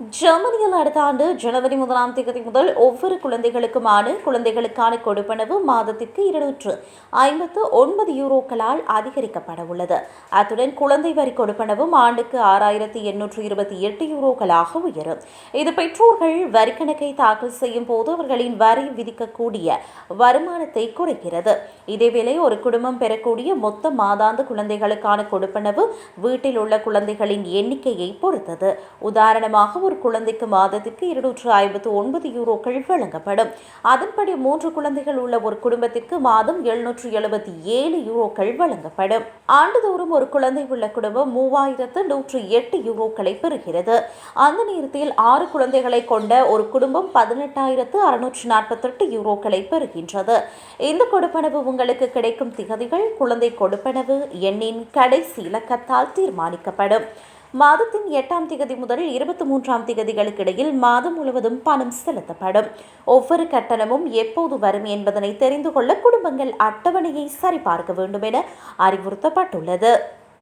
ஜெர்மனியில் அடுத்த ஆண்டு ஜனவரி முதலாம் தேதி முதல் ஒவ்வொரு குழந்தைகளுக்குமான குழந்தைகளுக்கான கொடுப்பனவு மாதத்திற்கு இருநூற்று ஐம்பத்து ஒன்பது யூரோக்களால் அதிகரிக்கப்பட உள்ளது அத்துடன் குழந்தை வரி கொடுப்பனவும் ஆண்டுக்கு ஆறாயிரத்தி எண்ணூற்று இருபத்தி எட்டு யூரோக்களாக உயரும். இது பெற்றோர்கள் வரி கணக்கை தாக்கல் செய்யும் போது அவர்களின் வரி விதிக்கக்கூடிய வருமானத்தை குறைக்கிறது. இதேவேளை ஒரு குடும்பம் பெறக்கூடிய மொத்த மாதாந்த குழந்தைகளுக்கான கொடுப்பனவு வீட்டில் உள்ள குழந்தைகளின் எண்ணிக்கையை பொறுத்தது. உதாரணமாக ஒரு குழந்தைக்கு மாதத்திற்கு இருநூற்று ஐம்பத்து ஒன்பது யூரோக்கள் வழங்கப்படும். அதன்படி மூன்று குழந்தைகள் உள்ள ஒரு குடும்பத்திற்கு மாதம் எழுநூற்று எழுபத்தி ஏழு யூரோக்கள் வழங்கப்படும். ஆண்டுதோறும் ஒரு குழந்தை உள்ள குடும்பம் மூவாயிரத்து நூற்று எட்டு யூரோக்களை பெறுகிறது. அந்த நேரத்தில் ஆறு குழந்தைகளை கொண்ட ஒரு குடும்பம் பதினெட்டாயிரத்து அறுநூற்று நாற்பத்தெட்டு யூரோக்களை பெறுகின்றது. இந்த கொடுப்பனவு உங்களுக்கு கிடைக்கும் திகதிகள் குழந்தை கொடுப்பனவு எண்ணின் கடைசி இலக்கத்தால் தீர்மானிக்கப்படும். மாதத்தின் எட்டாம் திகதி முதல் இருபத்தி மூன்றாம் திகதிகளுக்கு இடையில் மாதம் முழுவதும் பணம் செலுத்தப்படும். ஒவ்வொரு கட்டணமும் எப்போது வரும் என்பதனை தெரிந்து கொள்ள குடும்பங்கள் அட்டவணையை சரிபார்க்க வேண்டும் என அறிவுறுத்தப்பட்டுள்ளது.